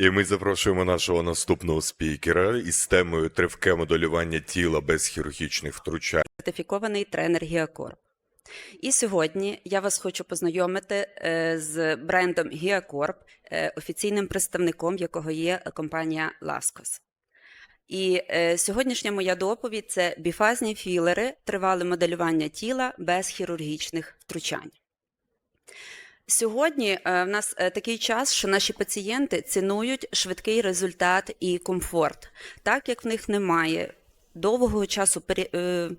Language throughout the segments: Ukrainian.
І ми запрошуємо нашого наступного спікера із темою тривке моделювання тіла без хірургічних втручань. сертифікований тренер Гіакорп. І сьогодні я вас хочу познайомити е, з брендом Гіакорп, е, офіційним представником якого є компанія Ласкос. І е, сьогоднішня моя доповідь це біфазні філери, тривале моделювання тіла без хірургічних втручань. Сьогодні е, в нас е, такий час, що наші пацієнти цінують швидкий результат і комфорт, так як в них немає довгого часу е,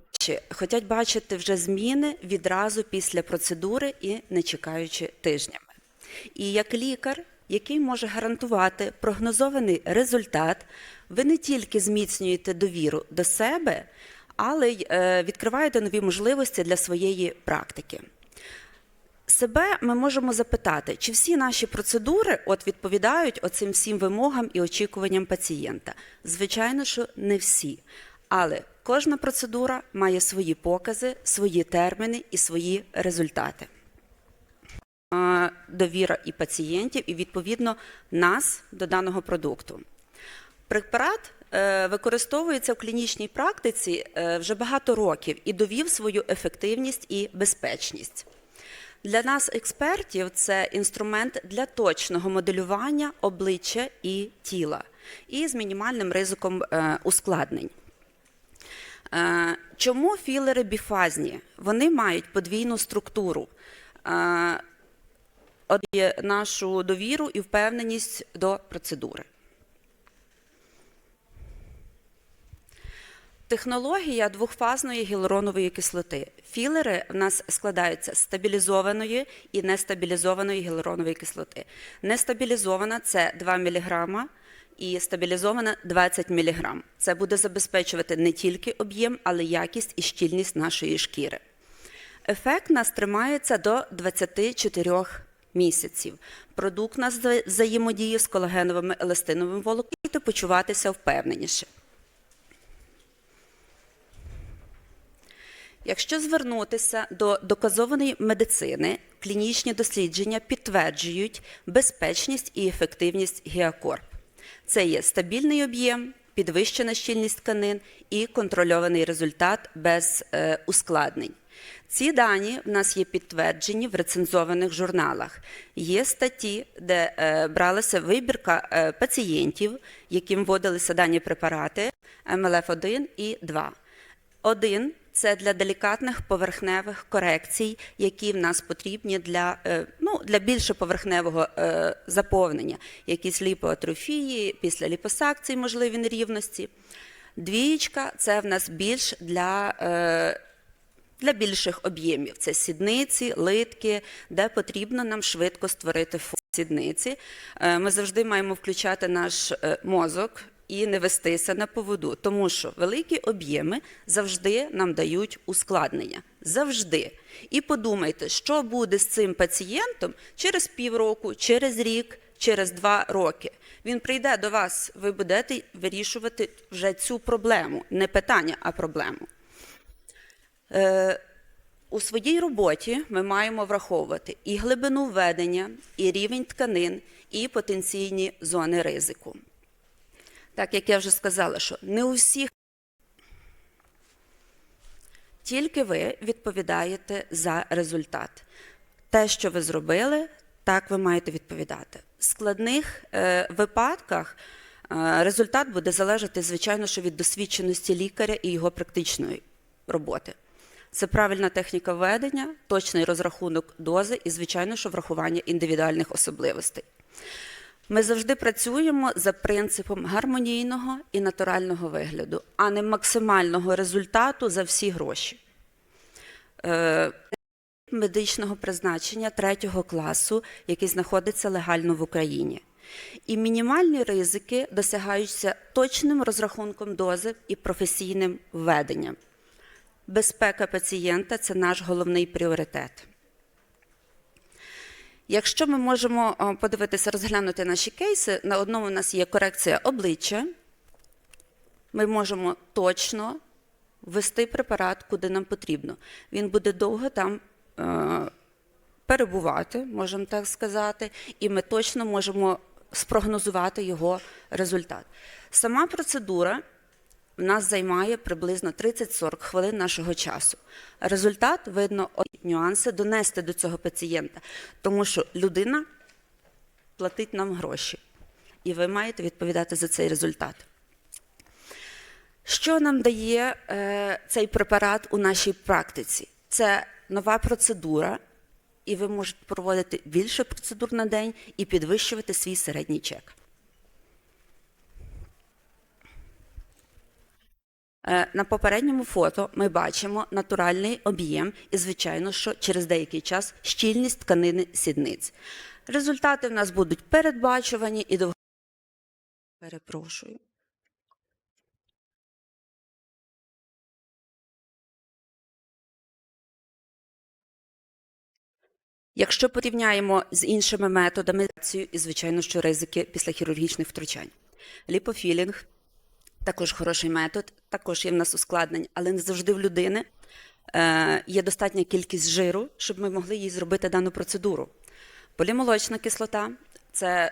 хочуть бачити вже зміни відразу після процедури і не чекаючи тижнями. І як лікар, який може гарантувати прогнозований результат, ви не тільки зміцнюєте довіру до себе, але й відкриваєте нові можливості для своєї практики. Себе ми можемо запитати, чи всі наші процедури от відповідають оцим всім вимогам і очікуванням пацієнта. Звичайно, що не всі. Але кожна процедура має свої покази, свої терміни і свої результати. Довіра і пацієнтів, і відповідно нас до даного продукту. Препарат е, використовується в клінічній практиці е, вже багато років і довів свою ефективність і безпечність. Для нас, експертів, це інструмент для точного моделювання обличчя і тіла, і з мінімальним ризиком е, ускладнень. Е, Чому філери біфазні? Вони мають подвійну структуру. Е, нашу довіру і впевненість до процедури. Технологія двохфазної гіалуронової кислоти. Філери в нас складаються з стабілізованої і нестабілізованої гіалуронової кислоти. Нестабілізована це 2 мг і стабілізована 20 мг. Це буде забезпечувати не тільки об'єм, але й якість і щільність нашої шкіри. Ефект нас тримається до 24 місяців. Продукт нас взаємодіє з колагеновими еластиновими волокнами, почуватися впевненіше. Якщо звернутися до доказованої медицини, клінічні дослідження підтверджують безпечність і ефективність гіакорп. Це є стабільний об'єм, підвищена щільність тканин і контрольований результат без е, ускладнень. Ці дані в нас є підтверджені в рецензованих журналах. Є статті, де е, бралася вибірка е, пацієнтів, яким вводилися дані препарати МЛФ-1 і 2. Один це для делікатних поверхневих корекцій, які в нас потрібні для, е, ну, для більше поверхневого е, заповнення, якісь ліпоатрофії, після ліпосакцій, можливі нерівності. Двієчка це в нас більш для. е, для більших об'ємів це сідниці, литки, де потрібно нам швидко створити фон сідниці. Ми завжди маємо включати наш мозок і не вестися на поводу, тому що великі об'єми завжди нам дають ускладнення. Завжди. І подумайте, що буде з цим пацієнтом через півроку, через рік, через два роки. Він прийде до вас, ви будете вирішувати вже цю проблему, не питання, а проблему. Е, У своїй роботі ми маємо враховувати і глибину введення, і рівень тканин, і потенційні зони ризику. Так як я вже сказала, що не у всіх тільки ви відповідаєте за результат. Те, що ви зробили, так ви маєте відповідати. В складних е, випадках е, результат буде залежати, звичайно, що від досвідченості лікаря і його практичної роботи. Це правильна техніка ведення, точний розрахунок дози і, звичайно, що врахування індивідуальних особливостей. Ми завжди працюємо за принципом гармонійного і натурального вигляду, а не максимального результату за всі гроші. Е, медичного призначення третього класу, який знаходиться легально в Україні. І мінімальні ризики досягаються точним розрахунком дози і професійним введенням. Безпека пацієнта це наш головний пріоритет. Якщо ми можемо подивитися, розглянути наші кейси, на одному у нас є корекція обличчя, ми можемо точно ввести препарат, куди нам потрібно. Він буде довго там е, перебувати, можемо так сказати, і ми точно можемо спрогнозувати його результат. Сама процедура в нас займає приблизно 30-40 хвилин нашого часу. Результат видно нюанси донести до цього пацієнта, тому що людина платить нам гроші, і ви маєте відповідати за цей результат. Що нам дає е, цей препарат у нашій практиці? Це нова процедура, і ви можете проводити більше процедур на день і підвищувати свій середній чек. На попередньому фото ми бачимо натуральний об'єм і, звичайно, що через деякий час щільність тканини сідниць. Результати в нас будуть передбачувані і довго. Перепрошую. Якщо порівняємо з іншими методами, і звичайно, що ризики після хірургічних втручань. Ліпофілінг також хороший метод, також є в нас ускладнень, але не завжди в людини е, є достатня кількість жиру, щоб ми могли їй зробити дану процедуру. Полімолочна кислота це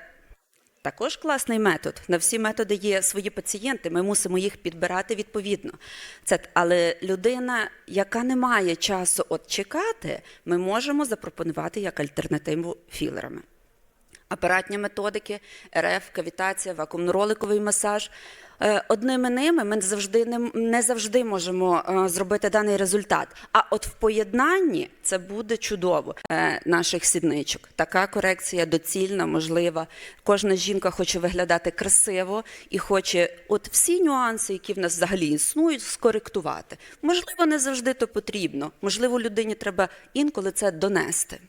також класний метод. На всі методи є свої пацієнти. Ми мусимо їх підбирати відповідно. Це але людина, яка не має часу от чекати, ми можемо запропонувати як альтернативу філерами. Апаратні методики, РФ, кавітація, вакуумно-роликовий масаж. Е, Одними ними ми завжди не, завжди можемо е, зробити даний результат. А от в поєднанні це буде чудово е, наших сідничок. Така корекція доцільна, можлива. Кожна жінка хоче виглядати красиво і хоче от всі нюанси, які в нас взагалі існують, скоректувати. Можливо, не завжди то потрібно. Можливо, людині треба інколи це донести.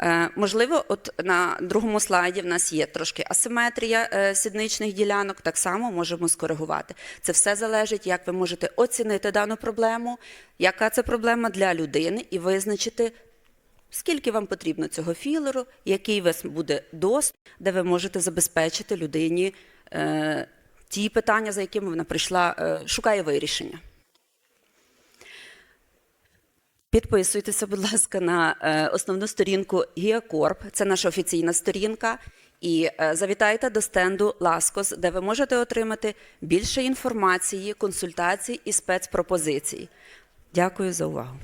Е, Можливо, от на другому слайді в нас є трошки асиметрія е, сідничних ділянок, так само можемо скоригувати. Це все залежить, як ви можете оцінити дану проблему, яка це проблема для людини, і визначити, скільки вам потрібно цього філеру, який вас буде доступ, де ви можете забезпечити людині е, ті питання, за якими вона прийшла, шукає вирішення. Підписуйтеся, будь ласка, на е, основну сторінку Гіакорп. Це наша офіційна сторінка. І е, завітайте до стенду Ласкос, де ви можете отримати більше інформації, консультацій і спецпропозицій. Дякую за увагу.